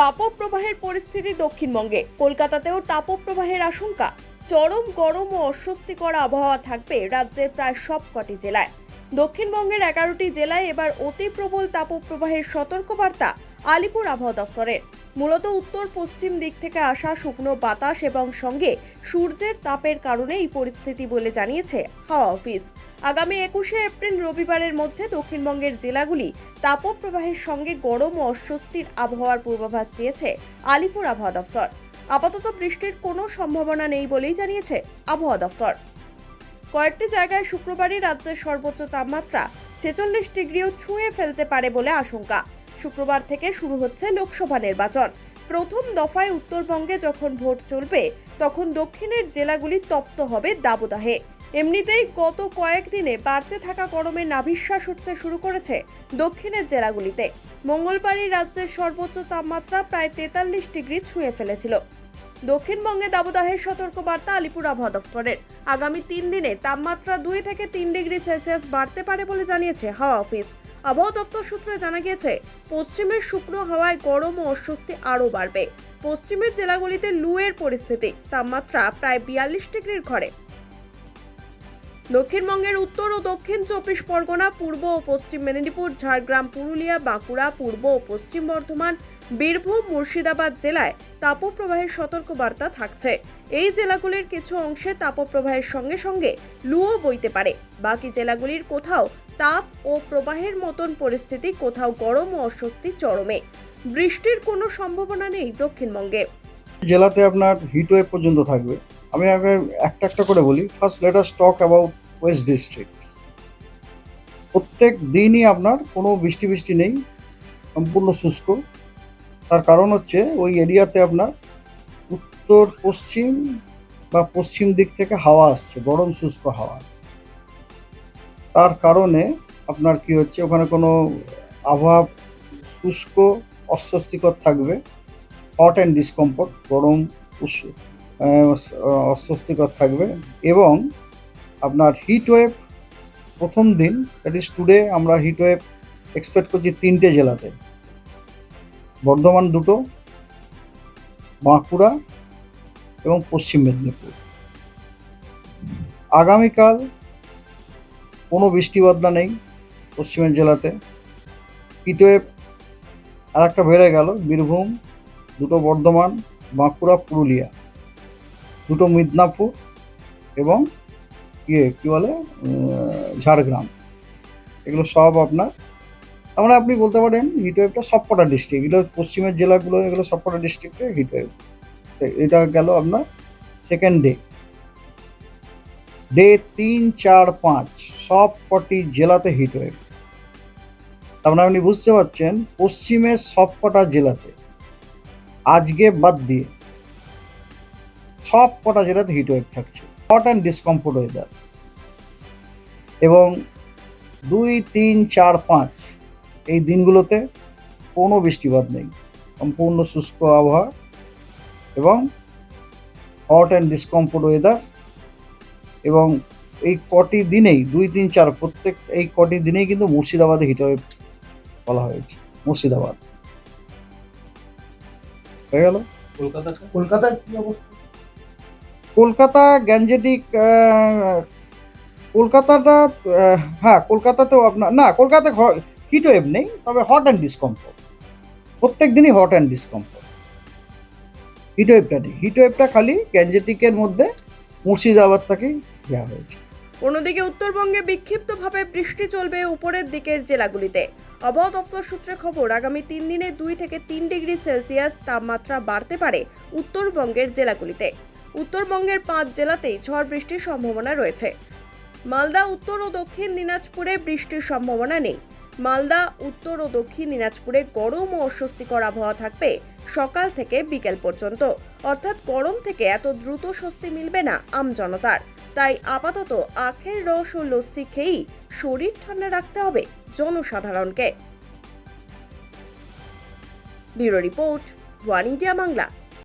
তাপপ্রবাহের পরিস্থিতি দক্ষিণবঙ্গে। কলকাতাতেও তাপপ্রবাহের আশঙ্কা। চরম গরম ও অস্বস্তিকর আবহাওয়া থাকবে রাজ্যের প্রায় সবকটি জেলায়। দক্ষিণবঙ্গের এগারোটি জেলায় এবার অতি প্রবল তাপপ্রবাহের সতর্কবার্তা আলিপুর আবহাওয়া দফতরের মূলত উত্তর পশ্চিম দিক থেকে আসা শুকনো বাতাস এবং সঙ্গে সূর্যের তাপের কারণে এই পরিস্থিতি বলে জানিয়েছে হাওয়া অফিস। আগামী একুশে এপ্রিল রবিবারের মধ্যে দক্ষিণবঙ্গের জেলাগুলি তাপপ্রবাহের সঙ্গে গরম ও অস্বস্তির আবহাওয়ার পূর্বাভাস দিয়েছে আলিপুর আবহাওয়া দফতর। আপাতত বৃষ্টির কোনো সম্ভাবনা নেই বলেই জানিয়েছে আবহাওয়া দফতর। কয়েকটি জায়গায় শুক্রবারই রাজ্যের সর্বোচ্চ তাপমাত্রা ছেচল্লিশ ডিগ্রিও ছুঁয়ে ফেলতে পারে বলে আশঙ্কা। শুক্রবার থেকে শুরু হচ্ছে লোকসভা নির্বাচন। প্রথম দফায় উত্তরবঙ্গে যখন ভোট চলবে, তখন দক্ষিণের জেলাগুলি তপ্ত হবে দাবদাহে। এমনিতেই গত কয়েকদিনে বাড়তে থাকা গরমে নাভিশ্বাস উঠতে শুরু করেছে দক্ষিণের জেলাগুলিতে। মঙ্গলবারই রাজ্যের সর্বোচ্চ তাপমাত্রা প্রায় তেতাল্লিশ ডিগ্রি ছুঁয়ে ফেলেছিল। দক্ষিণবঙ্গে দাবদাহের সতর্কবার্তা আলিপুর আবহাওয়া দফতরের আগামী তিন দিনে তাপমাত্রা দুই থেকে তিন ডিগ্রি সেলসিয়াস বাড়তে পারে বলে জানিয়েছে হাওয়া অফিস। আবহাওয়া দপ্তর সূত্রে জানা গিয়েছে, পশ্চিমের শুকনো হাওয়ায় গরম ও অস্বস্তি আরও বাড়বে। পশ্চিমের জেলাগুলিতে লুয়ের পরিস্থিতি, তাপমাত্রা প্রায় বিয়াল্লিশ ডিগ্রির ঘরে। দক্ষিণবঙ্গের উত্তর ও দক্ষিণ চব্বিশ পরগনা, পূর্ব ও পশ্চিম মেদিনীপুর, ঝাড়গ্রাম, পুরুলিয়া, বাঁকুড়া, পূর্ব ও পশ্চিম বর্ধমান, বীরভূম, মুর্শিদাবাদ জেলায় তাপপ্রবাহের সতর্কবার্তা থাকছে। এই জেলাগুলির কিছু অংশে তাপপ্রবাহের সঙ্গে সঙ্গে লুও বইতে পারে। বাকি জেলাগুলির কোথাও তাপ ও প্রবাহের মতন পরিস্থিতি, কোথাও গরম ও অস্বস্তি চরমে। বৃষ্টির কোনো সম্ভাবনা নেই দক্ষিণবঙ্গে। জেলাতে আপনার হিট ওয়েভ পর্যন্ত থাকবে। আমি আগে একটা একটা করে বলি। First letter stock about west district প্রত্যেক দিনই আপনার কোনো বৃষ্টি বৃষ্টি নেই, সম্পূর্ণ শুষ্ক। তার কারণ হচ্ছে ওই এরিয়াতে আপনার উত্তর, পশ্চিম বা পশ্চিম দিক থেকে হাওয়া আসছে, গরম, শুষ্ক হাওয়া। তার কারণে আপনার কি হচ্ছে, ওখানে কোনো আবহাওয়া শুষ্ক, অস্বস্তিকর থাকবে। হট অ্যান্ড ডিসকমফোর্ট গরম অস্বস্তিকর থাকবে। এবং আপনার হিট ওয়েভ প্রথম দিন দ্যাট ইজ টুডে আমরা হিট ওয়েভ এক্সপেক্ট করছি তিনটে জেলাতে। বর্ধমান দুটো, বাঁকুড়া এবং পশ্চিম মেদিনীপুর। আগামীকাল কোনো বৃষ্টি বাদলা নেই পশ্চিমের জেলাতে। হিট ওয়েভ আর একটা বেড়ে গেল, বীরভূম, দুটো বর্ধমান, বাঁকুড়া, পুরুলিয়া। দুটো মিদনাপুর এবং ইয়ে কী বলে ঝাড়গ্রাম। এগুলো সব আপনার মানে আপনি বলতে পারেন হিটওয়েভটা সবকটা ডিস্ট্রিক্ট এগুলো পশ্চিমের জেলাগুলো, এগুলো সবকটা ডিস্ট্রিক্টে হিটওয়েভ এটা গেল আপনার সেকেন্ড ডে ডে তিন, চার, পাঁচ সব কটি জেলাতে হিটওয়েভ তার মানে আপনি বুঝতে পারছেন, পশ্চিমের সবকটা জেলাতে, আজকে বাদ দিয়ে সব কটা জেলাতে হিট ওয়েভ থাকছে। হট অ্যান্ড ডিসকমফোর্ট ওয়েদার এবং দুই, তিন, চার, পাঁচ এই দিনগুলোতে কোনো বৃষ্টিপাত নেই। সম্পূর্ণ শুষ্ক আবহাওয়া এবং হট অ্যান্ড ডিসকমফোর্ট ওয়েদার এবং এই কটি দিনেই, দুই, তিন, চার প্রত্যেক এই কটি দিনেই কিন্তু মুর্শিদাবাদে হিট ওয়েভ বলা হয়েছে, মুর্শিদাবাদ। হয়ে গেল? কলকাতা কলকাতার কি অবস্থা? কলকাতা গ্যাঞ্জেটিক কলকাতাটা হ্যাঁ কলকাতাতেও আপনার না, কলকাতা হিট ওয়েভ নেই, তবে হট অ্যান্ড ডিসকমফোর্ট প্রত্যেক দিনই হট অ্যান্ড ডিসকমফোর্ট হিট ওয়েভটা নেই। হিট ওয়েভটা খালি গ্যাঞ্জেটিকের মধ্যে মুর্শিদাবাদ থেকেই দেওয়া হয়েছে। অন্যদিকে উত্তরবঙ্গে বিক্ষিপ্তভাবে বৃষ্টি চলবে উপরের দিকের জেলাগুলিতে। আবহাওয়া দপ্তর সূত্রে খবর, আগামী তিন দিনে দুই থেকে তিন ডিগ্রি সেলসিয়াস তাপমাত্রা বাড়তে পারে উত্তরবঙ্গের জেলাগুলিতে। উত্তরবঙ্গের পাঁচ জেলাতেই ঝড় বৃষ্টির সম্ভাবনা রয়েছে। মালদা, উত্তর ও দক্ষিণ দিনাজপুরে বৃষ্টির সম্ভাবনা নেই। মালদা, উত্তর ও দক্ষিণ দিনাজপুরে গরম ও অস্বস্তিকর আবহাওয়া থাকবে সকাল থেকে বিকেল পর্যন্ত। অর্থাৎ গরম থেকে এত দ্রুত স্বস্তি মিলবে না আমজনতার তাই আপাতত আখের রস ও লস্যি খেয়েই শরীর ঠান্ডা রাখতে হবে জনসাধারণকে। Bureau report, one India Bangla.